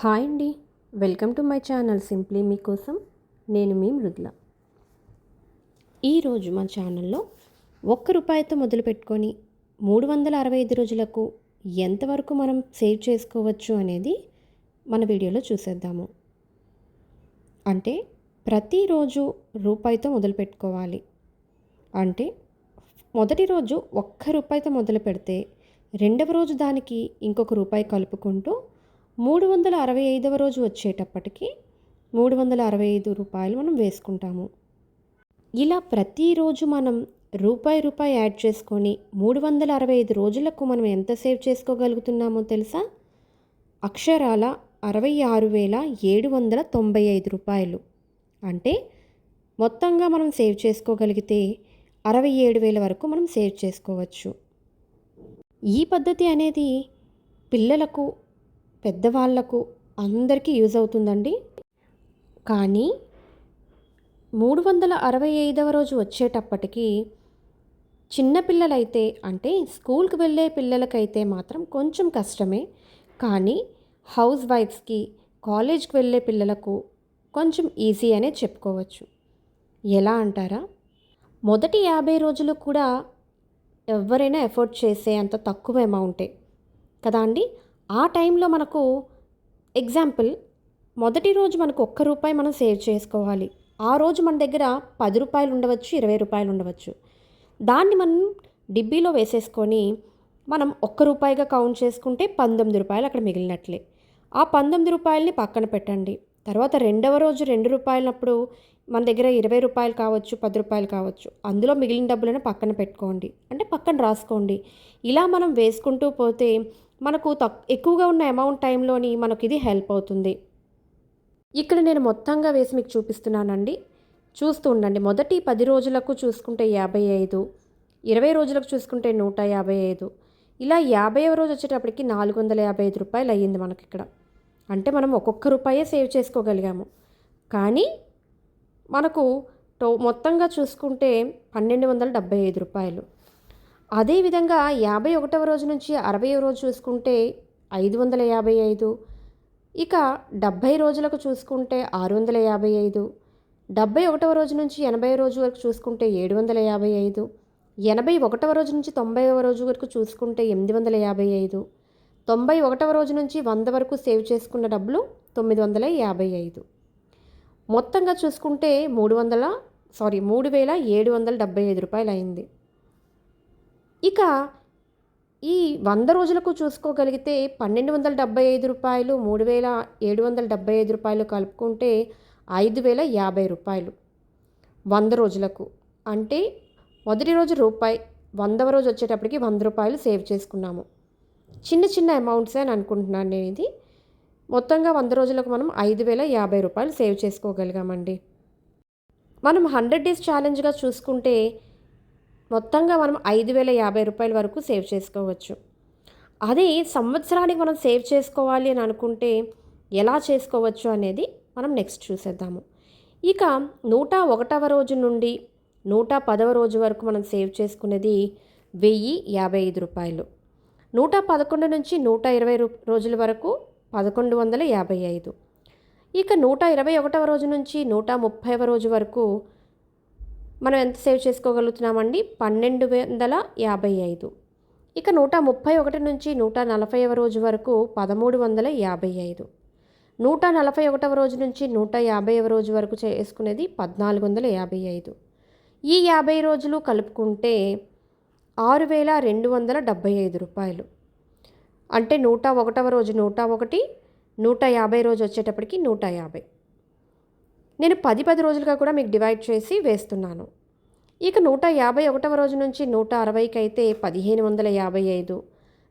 Hi అండి. Welcome to my channel simply మీకోసం నేను మీ మృదుల. ఈరోజు మా ఛానల్లో ఒక్క రూపాయితో మొదలు పెట్టుకొని మూడు వందల అరవై ఐదు రోజులకు ఎంతవరకు మనం సేవ్ చేసుకోవచ్చు అనేది మన వీడియోలో చూసేద్దాము. అంటే ప్రతిరోజు రూపాయితో మొదలు పెట్టుకోవాలి. అంటే మొదటి రోజు ఒక్క రూపాయితో మొదలు పెడితే రెండవ రోజు దానికి ఇంకొక రూపాయి కలుపుకుంటూ మూడు వందల అరవై ఐదవ రోజు వచ్చేటప్పటికి మూడు వందల అరవై ఐదు రూపాయలు మనం వేసుకుంటాము. ఇలా ప్రతిరోజు మనం రూపాయి రూపాయి యాడ్ చేసుకొని మూడు వందల అరవై ఐదు రోజులకు మనం ఎంత సేవ్ చేసుకోగలుగుతున్నామో తెలుసా? అక్షరాల అరవై ఆరు వేల ఏడు వందల తొంభై ఐదు రూపాయలు. అంటే మొత్తంగా మనం సేవ్ చేసుకోగలిగితే అరవై ఏడు వేల వరకు మనం సేవ్ చేసుకోవచ్చు. ఈ పద్ధతి అనేది పిల్లలకు పెద్దవాళ్ళకు అందరికీ యూజ్ అవుతుందండి. కానీ మూడు వందల అరవై ఐదవ రోజు వచ్చేటప్పటికి చిన్నపిల్లలైతే అంటే స్కూల్కి వెళ్ళే పిల్లలకైతే మాత్రం కొంచెం కష్టమే. కానీ హౌస్ వైఫ్స్కి కాలేజ్కి వెళ్ళే పిల్లలకు కొంచెం ఈజీ అనే చెప్పుకోవచ్చు. ఎలా అంటారా? మొదటి యాభై రోజులు కూడా ఎవరైనా ఎఫోర్డ్ చేసే అంత తక్కువ అమౌంటే. కదా అండి? ఆ టైంలో మనకు ఎగ్జాంపుల్ మొదటి రోజు మనకు ఒక్క రూపాయి మనం సేవ్ చేసుకోవాలి. ఆ రోజు మన దగ్గర పది రూపాయలు ఉండవచ్చు ఇరవై రూపాయలు ఉండవచ్చు. దాన్ని మనం డిబ్బీలో వేసేసుకొని మనం ఒక్క రూపాయిగా కౌంట్ చేసుకుంటే పంతొమ్మిది రూపాయలు అక్కడ మిగిలినట్లే. ఆ పంతొమ్మిది రూపాయలని పక్కన పెట్టండి. తర్వాత రెండవ రోజు రెండు రూపాయలప్పుడు మన దగ్గర ఇరవై రూపాయలు కావచ్చు పది రూపాయలు కావచ్చు. అందులో మిగిలిన డబ్బులను పక్కన పెట్టుకోండి. అంటే పక్కన రాసుకోండి. ఇలా మనం వేసుకుంటూ పోతే మనకు తక్ ఎక్కువగా ఉన్న అమౌంట్ టైంలోని మనకు ఇది హెల్ప్ అవుతుంది. ఇక్కడ నేను మొత్తంగా వేసి మీకు చూపిస్తున్నానండి. చూస్తూ ఉండండి. మొదటి పది రోజులకు చూసుకుంటే యాభై ఐదు ఇరవై రోజులకు చూసుకుంటే నూట యాభై ఐదు. ఇలా యాభైవ రోజు వచ్చేటప్పటికి నాలుగు వందల యాభై ఐదు రూపాయలు అయ్యింది మనకి ఇక్కడ. అంటే మనం ఒక్కొక్క రూపాయే సేవ్ చేసుకోగలిగాము. కానీ మనకు టో మొత్తంగా చూసుకుంటే పన్నెండు వందల డెబ్బై ఐదు రూపాయలు. అదేవిధంగా యాభై ఒకటవ రోజు నుంచి అరవై రోజు చూసుకుంటే ఐదు వందల యాభై ఐదు. ఇక డెబ్భై రోజులకు చూసుకుంటే ఆరు వందల యాభై ఐదు. డెబ్భై ఒకటవ రోజు నుంచి ఎనభై రోజు వరకు చూసుకుంటే ఏడు వందల యాభై ఐదు. ఎనభై ఒకటవ రోజు నుంచి తొంభైవ రోజు వరకు చూసుకుంటే ఎనిమిది వందల యాభై ఐదు. తొంభై ఒకటవ రోజు నుంచి వంద వరకు సేవ్ చేసుకున్న డబ్బులు తొమ్మిది వందల యాభై ఐదు. మొత్తంగా చూసుకుంటే మూడు వందల సారీ మూడు వేల ఏడు వందల డెబ్బై ఐదు రూపాయలు అయింది ఇక ఈ వంద రోజులకు చూసుకోగలిగితే పన్నెండు వందల డెబ్బై ఐదు రూపాయలు మూడు వేల ఏడు వందల డెబ్బై ఐదు రూపాయలు కలుపుకుంటే ఐదు వేల యాభై రూపాయలు. వంద రోజులకు. అంటే మొదటి రోజు రూపాయి వందవ రోజు వచ్చేటప్పటికి వంద రూపాయలు సేవ్ చేసుకున్నాము. చిన్న చిన్న అమౌంట్సే అని అనుకుంటున్నాను నేను ఇది. మొత్తంగా వంద రోజులకు మనం ఐదు వేల యాభై రూపాయలు సేవ్ చేసుకోగలిగామండి. మనం హండ్రెడ్ డేస్ ఛాలెంజ్గా చూసుకుంటే మొత్తంగా మనం ఐదు వేల యాభై రూపాయల వరకు సేవ్ చేసుకోవచ్చు. అదే సంవత్సరానికి మనం సేవ్ చేసుకోవాలి అని అనుకుంటే ఎలా చేసుకోవచ్చు అనేది మనం నెక్స్ట్ చూసేద్దాము. ఇక నూట ఒకటవ రోజు నుండి నూట పదవ రోజు వరకు మనం సేవ్ చేసుకునేది వెయ్యి యాభై ఐదు రూపాయలు. నూట పదకొండు నుంచి నూట ఇరవై రోజుల వరకు పదకొండు వందల యాభై ఐదు. ఇక నూట ఇరవై ఒకటవ రోజు నుంచి నూట ముప్పైవ రోజు వరకు మనం ఎంత సేవ్ చేసుకోగలుగుతున్నామండి? పన్నెండు వందల యాభై ఐదు. ఇక నూట ముప్పై ఒకటి నుంచి నూట నలభైవ రోజు వరకు పదమూడు వందల యాభై ఐదు. నూట నలభై ఒకటవ రోజు నుంచి నూట యాభైవ రోజు వరకు చేసుకునేది పద్నాలుగు వందల యాభై ఐదు. ఈ యాభై రోజులు కలుపుకుంటే ఆరు వేల రెండు వందల డెబ్భై ఐదు రూపాయలు. అంటే నూట ఒకటవ రోజు నూట ఒకటి నూట యాభై రోజు వచ్చేటప్పటికి నూట యాభై. నేను పది పది రోజులుగా కూడా మీకు డివైడ్ చేసి వేస్తున్నాను. ఇక నూట యాభై ఒకటవ రోజు నుంచి నూట అరవైకి అయితే పదిహేను వందల యాభై ఐదు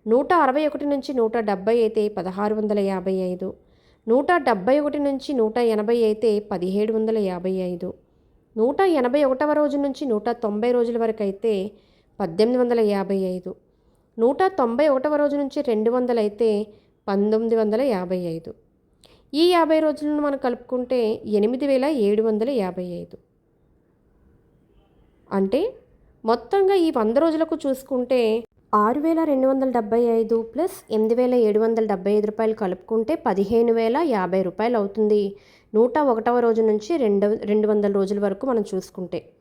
నూట అరవై ఒకటి నుంచి నూట డెబ్బై అయితే పదహారు వందల యాభై ఐదు నూట డెబ్బై ఒకటి నుంచి నూట ఎనభై అయితే పదిహేడు వందల యాభై ఐదు నూట ఎనభై ఒకటవ రోజు నుంచి నూట తొంభై రోజుల వరకు అయితే పద్దెనిమిది వందల యాభై ఐదు నూట తొంభై ఒకటవ రోజు నుంచి రెండు వందలైతే అయితే పంతొమ్మిది వందల యాభై ఐదు. ఈ యాభై రోజులను మనం కలుపుకుంటే ఎనిమిది వేల ఏడు వందల యాభై ఐదు. అంటే మొత్తంగా ఈ వంద రోజులకు చూసుకుంటే ఆరు వేల రెండు వందల డెబ్బై ఐదు ప్లస్ ఎనిమిది వేల ఏడు వందల డెబ్బై ఐదు రూపాయలు కలుపుకుంటే పదిహేను వేల యాభై రూపాయలు అవుతుంది. నూట ఒకటవ రోజు నుంచి రెండు రెండు వందల రోజుల వరకు మనం చూసుకుంటే.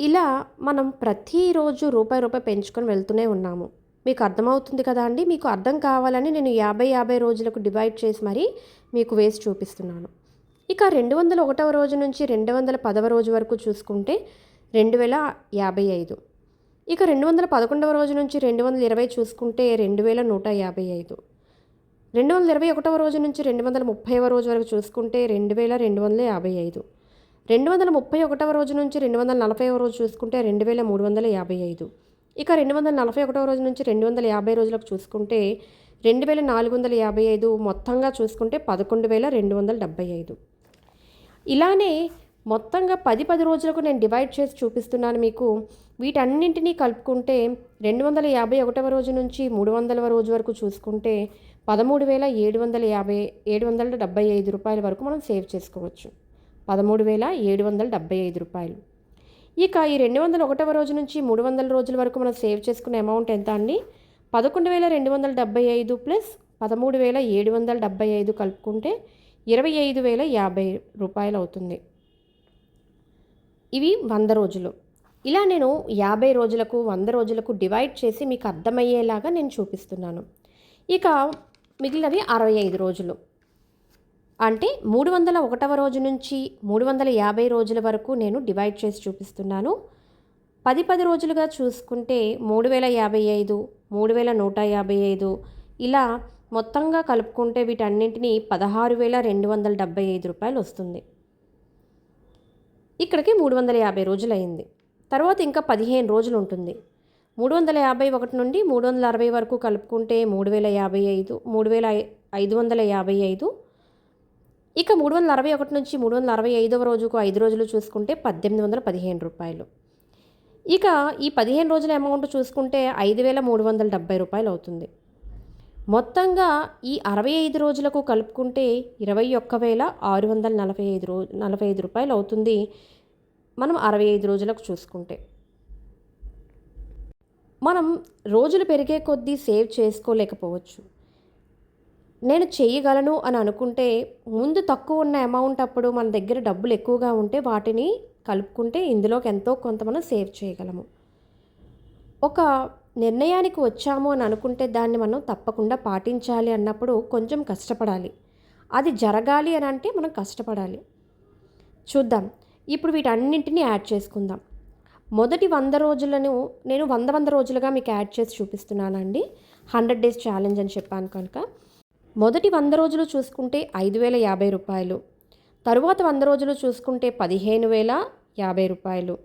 ఇలా మనం ప్రతిరోజు రూపాయి రూపాయి పెంచుకొని వెళ్తూనే ఉన్నాము. మీకు అర్థమవుతుంది కదా అండి? మీకు అర్థం కావాలని నేను యాభై యాభై రోజులకు డివైడ్ చేసి మరీ మీకు వేసి చూపిస్తున్నాను. ఇక రెండు వందల ఒకటవ రోజు నుంచి రెండు వందల పదవ రోజు వరకు చూసుకుంటే రెండు వేల యాభై ఐదు. ఇక రెండు వందల పదకొండవ రోజు నుంచి రెండు వందల ఇరవై చూసుకుంటే రెండు వేల నూట యాభై ఐదు. రెండు వందల ఇరవై ఒకటవ రోజు నుంచి రెండు వందల ముప్పైవ రోజు వరకు చూసుకుంటే రెండు వేల రెండు వందల యాభై ఐదు. రెండు వందల ముప్పై ఒకటవ రోజు నుంచి రెండు వందల నలభైవ రోజు చూసుకుంటే రెండు వేల మూడు వందల యాభై ఐదు. ఇక రెండు వందల నలభై ఒకటవ రోజు నుంచి రెండు వందల యాభై రోజులకు చూసుకుంటే రెండు వేల నాలుగు వందల యాభై ఐదు మొత్తంగా చూసుకుంటే పదకొండు వేల రెండు వందల డెబ్బై ఐదు. ఇలానే మొత్తంగా పది పది రోజులకు నేను డివైడ్ చేసి చూపిస్తున్నాను మీకు. వీటన్నింటినీ కలుపుకుంటే రెండు వందల యాభై ఒకటవ రోజు నుంచి మూడు వందల రోజు వరకు చూసుకుంటే పదమూడు వేల ఏడు వందల యాభై ఏడు వందల డెబ్బై ఐదు రూపాయల వరకు మనం సేవ్ చేసుకోవచ్చు. పదమూడు వేల ఏడు వందల డెబ్బై ఐదు రూపాయలు. ఇక ఈ రెండు వందల ఒకటవ రోజు నుంచి మూడు వందల రోజుల వరకు మనం సేవ్ చేసుకునే అమౌంట్ ఎంత అండి? పదకొండు వేల రెండు వందల డెబ్బై ఐదు ప్లస్ పదమూడు వేల ఏడు వందల డెబ్బై ఐదు కలుపుకుంటే ఇరవై ఐదు వేల యాభై రూపాయలు అవుతుంది. ఇవి వంద రోజులు. ఇలా నేను యాభై రోజులకు వంద రోజులకు డివైడ్ చేసి మీకు అర్థమయ్యేలాగా నేను చూపిస్తున్నాను. ఇక మిగిలినవి అరవై ఐదు రోజులు. అంటే మూడు వందల ఒకటవ రోజు నుంచి మూడు వందల యాభై రోజుల వరకు నేను డివైడ్ చేసి చూపిస్తున్నాను. పది పది రోజులుగా చూసుకుంటే మూడు వేల యాభై ఐదు మూడు వేల నూట యాభై ఐదు ఇలా మొత్తంగా కలుపుకుంటే వీటన్నింటినీ పదహారు వేల రెండు వందల డెబ్బై ఐదు రూపాయలు వస్తుంది. ఇక్కడికి మూడు వందల యాభై రోజులు అయింది తర్వాత ఇంకా పదిహేను రోజులు ఉంటుంది. మూడు వందల యాభై ఒకటి నుండి మూడు వందల అరవై వరకు కలుపుకుంటే మూడు వేల యాభై ఐదు మూడు వేల ఐదు వందల యాభై ఐదు ఇక మూడు వందల అరవై ఒకటి నుంచి మూడు వందల అరవై ఐదవ రోజుకు ఐదు రోజులు చూసుకుంటే పద్దెనిమిది వందల పదిహేను రూపాయలు. ఇక ఈ పదిహేను రోజుల అమౌంట్ చూసుకుంటే ఐదు వేల మూడు వందల డెబ్బై రూపాయలు అవుతుంది. మొత్తంగా ఈ అరవై ఐదు రోజులకు కలుపుకుంటే ఇరవై ఒక్క వేల ఆరు వందల నలభై ఐదు రో నలభై ఐదు రూపాయలు అవుతుంది మనం అరవై ఐదు రోజులకు చూసుకుంటే. మనం రోజులు పెరిగే కొద్దీ సేవ్ చేసుకోలేకపోవచ్చు. నేను చేయగలను అని అనుకుంటే ముందు తక్కువ ఉన్న అమౌంట్ అప్పుడు మన దగ్గర డబ్బులు ఎక్కువగా ఉంటే వాటిని కలుపుకుంటే ఇందులోకి ఎంతో కొంత మనం సేవ్ చేయగలము. ఒక నిర్ణయానికి వచ్చాము అని అనుకుంటే దాన్ని మనం తప్పకుండా పాటించాలి అన్నప్పుడు కొంచెం కష్టపడాలి. అది జరగాలి అని అంటే మనం కష్టపడాలి. చూద్దాం. ఇప్పుడు వీటన్నింటినీ యాడ్ చేసుకుందాం. మొదటి వంద రోజులను నేను వంద వంద రోజులుగా మీకు యాడ్ చేసి చూపిస్తున్నానండి. హండ్రెడ్ డేస్ ఛాలెంజ్ అని చెప్పాను కనుక. మొదటి వంద రోజులు చూసుకుంటే ఐదు వేల యాభై రూపాయలు. తరువాత వంద రోజులు చూసుకుంటే పదిహేను వేల యాభై రూపాయలు.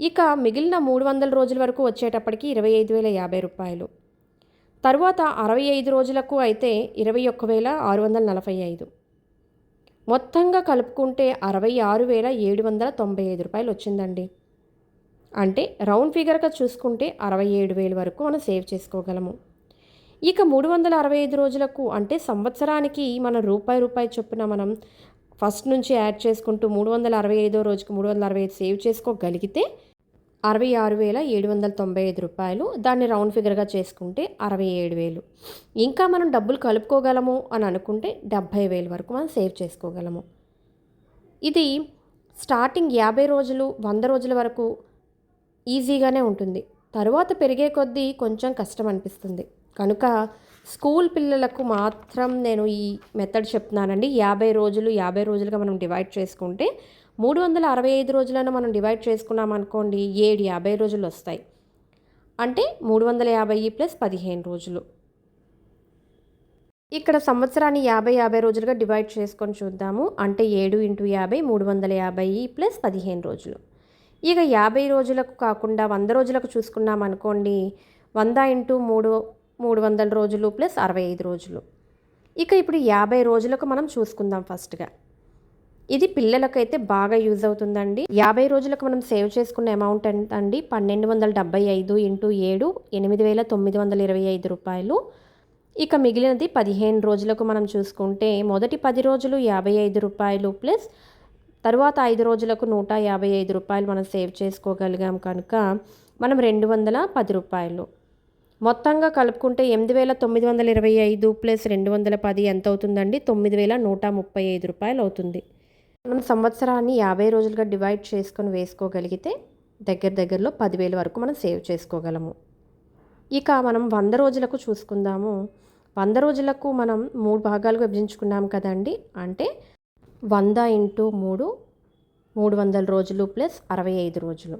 ఇక మిగిలిన మూడు వందల రోజుల వరకు వచ్చేటప్పటికి ఇరవై ఐదు వేల యాభై రూపాయలు. తరువాత అరవై ఐదు రోజులకు అయితే ఇరవై ఒక్క వేల ఆరు వందల నలభై ఐదు. మొత్తంగా కలుపుకుంటే అరవై ఆరు వేల ఏడు వందల తొంభై ఐదు రూపాయలు వచ్చిందండి. అంటే రౌండ్ ఫిగర్గా చూసుకుంటే అరవై ఏడు వేల వరకు మనం సేవ్ చేసుకోగలము. ఇక మూడు వందల అరవై ఐదు రోజులకు అంటే సంవత్సరానికి మన రూపాయి రూపాయి చొప్పున మనం ఫస్ట్ నుంచి యాడ్ చేసుకుంటూ మూడు వందల అరవై ఐదో రోజుకి మూడు వందల అరవై ఐదు సేవ్ చేసుకోగలిగితే అరవై ఆరు వేల ఏడు వందల తొంభై ఐదు రూపాయలు. దాన్ని రౌండ్ ఫిగర్గా చేసుకుంటే అరవై ఏడు వేలు. ఇంకా మనం డబ్బులు కలుపుకోగలము అని అనుకుంటే డెబ్భై వేలు వరకు మనం సేవ్ చేసుకోగలము. ఇది స్టార్టింగ్ యాభై రోజులు వంద రోజుల వరకు ఈజీగానే ఉంటుంది. తరువాత పెరిగే కొద్దీ కొంచెం కష్టం అనిపిస్తుంది. కనుక స్కూల్ పిల్లలకు మాత్రం నేను ఈ మెథడ్ చెప్తున్నానండి. యాభై రోజులు యాభై రోజులుగా మనం డివైడ్ చేసుకుంటే మూడు వందల అరవై ఐదు రోజులను మనం డివైడ్ చేసుకున్నాం అనుకోండి ఏడు యాభై రోజులు వస్తాయి. అంటే మూడు వందల యాభై ప్లస్ పదిహేను రోజులు. ఇక్కడ సంవత్సరాన్ని యాభై యాభై రోజులుగా డివైడ్ చేసుకొని చూద్దాము. అంటే ఏడు ఇంటూ యాభై మూడు వందల యాభై ప్లస్ పదిహేను రోజులు. ఇక యాభై రోజులకు కాకుండా వంద రోజులకు చూసుకున్నాం అనుకోండి వంద ఇంటూ మూడు మూడు వందల రోజులు ప్లస్ అరవై ఐదు రోజులు. ఇక ఇప్పుడు యాభై రోజులకు మనం చూసుకుందాం ఫస్ట్గా. ఇది పిల్లలకైతే బాగా యూజ్ అవుతుందండి. యాభై రోజులకు మనం సేవ్ చేసుకున్న అమౌంట్ ఎంత అండి పన్నెండు వందల డెబ్బై ఐదు ఇంటూ ఏడు ఎనిమిది వేల తొమ్మిది వందల ఇరవై ఐదు రూపాయలు. ఇక మిగిలినది పదిహేను రోజులకు మనం చూసుకుంటే మొదటి పది రోజులు యాభై ఐదు రూపాయలు ప్లస్ తరువాత ఐదు రోజులకు నూట యాభై ఐదు రూపాయలు మనం సేవ్ చేసుకోగలిగాం కనుక మనం రెండు వందల పది రూపాయలు. మొత్తంగా కలుపుకుంటే ఎనిమిది వేల తొమ్మిది వందల ఇరవై ఐదు ప్లస్ రెండు వందల పది ఎంత అవుతుందండి తొమ్మిది వేల నూట ముప్పై ఐదు రూపాయలు అవుతుంది మనం సంవత్సరాన్ని యాభై రోజులుగా డివైడ్ చేసుకొని వేసుకోగలిగితే దగ్గర దగ్గరలో పదివేల వరకు మనం సేవ్ చేసుకోగలము. ఇక మనం వంద రోజులకు చూసుకుందాము. వంద రోజులకు మనం మూడు భాగాలుగా విభజించుకున్నాం కదండి? అంటే వంద ఇంటూ మూడు మూడు వందల రోజులు ప్లస్ అరవై ఐదు రోజులు.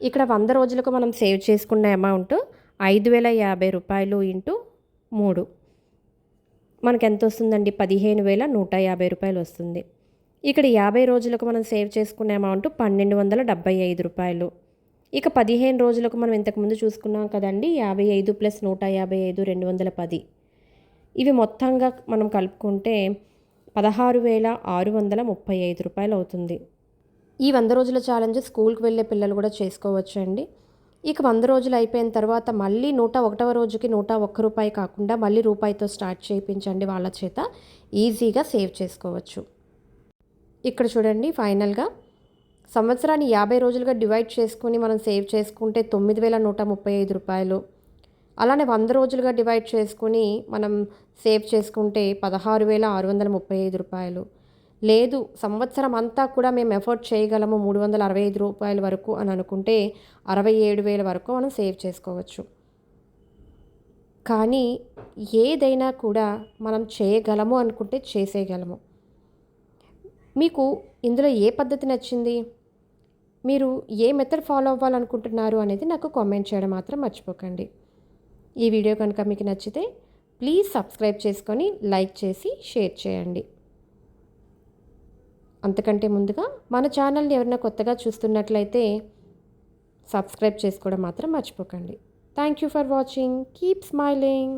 ఇక్కడ వంద రోజులకు మనం సేవ్ చేసుకున్న అమౌంట్ ఐదు వేల యాభై రూపాయలు ఇంటూ మూడు. మనకు ఎంత వస్తుందండి పదిహేను వేల నూట యాభై రూపాయలు వస్తుంది. ఇక్కడ యాభై రోజులకు మనం సేవ్ చేసుకునే అమౌంట్ పన్నెండు వందల డెబ్బై ఐదు రూపాయలు. ఇక పదిహేను రోజులకు మనం ఇంతకుముందు చూసుకున్నాం కదండి? యాభై ఐదు ప్లస్ నూట యాభై ఐదు రెండు వందల పది. ఇవి మొత్తంగా మనం కలుపుకుంటే పదహారు వేల ఆరు వందల ముప్పై ఐదు రూపాయలు అవుతుంది. ఈ వంద రోజుల ఛాలెంజ్ స్కూల్కి వెళ్ళే పిల్లలు కూడా చేసుకోవచ్చు అండి ఇక వంద రోజులు అయిపోయిన తర్వాత మళ్ళీ నూట ఒకటవ రోజుకి నూట ఒక్క రూపాయి కాకుండా మళ్ళీ రూపాయితో స్టార్ట్ చేయించండి వాళ్ళ చేత. ఈజీగా సేవ్ చేసుకోవచ్చు. ఇక్కడ చూడండి ఫైనల్గా సంవత్సరాన్ని యాభై రోజులుగా డివైడ్ చేసుకుని మనం సేవ్ చేసుకుంటే తొమ్మిది వేల నూట ముప్పై ఐదు రూపాయలు. అలానే వంద రోజులుగా డివైడ్ చేసుకుని మనం సేవ్ చేసుకుంటే పదహారు వేల ఆరు వందల ముప్పై ఐదు రూపాయలు. లేదు సంవత్సరం అంతా కూడా మేము ఎఫోర్డ్ చేయగలము మూడు వందల అరవై ఐదు రూపాయల వరకు అని అనుకుంటే అరవై ఏడు వేల వరకు మనం సేవ్ చేసుకోవచ్చు. కానీ ఏదైనా కూడా మనం చేయగలము అనుకుంటే చేసేయగలము. మీకు ఇందులో ఏ పద్ధతి నచ్చింది? మీరు ఏ మెథడ్ ఫాలో అవ్వాలనుకుంటున్నారు అనేది నాకు కామెంట్ చేయడం మాత్రం మర్చిపోకండి. ఈ వీడియో కనుక మీకు నచ్చితే ప్లీజ్ సబ్స్క్రైబ్ చేసుకొని లైక్ చేసి షేర్ చేయండి. అంతకంటే ముందుగా మన ఛానల్ని ఎవరైనా కొత్తగా చూస్తున్నట్లయితే సబ్స్క్రైబ్ చేసుకోవడం మాత్రం మర్చిపోకండి. Thank you for watching keep smiling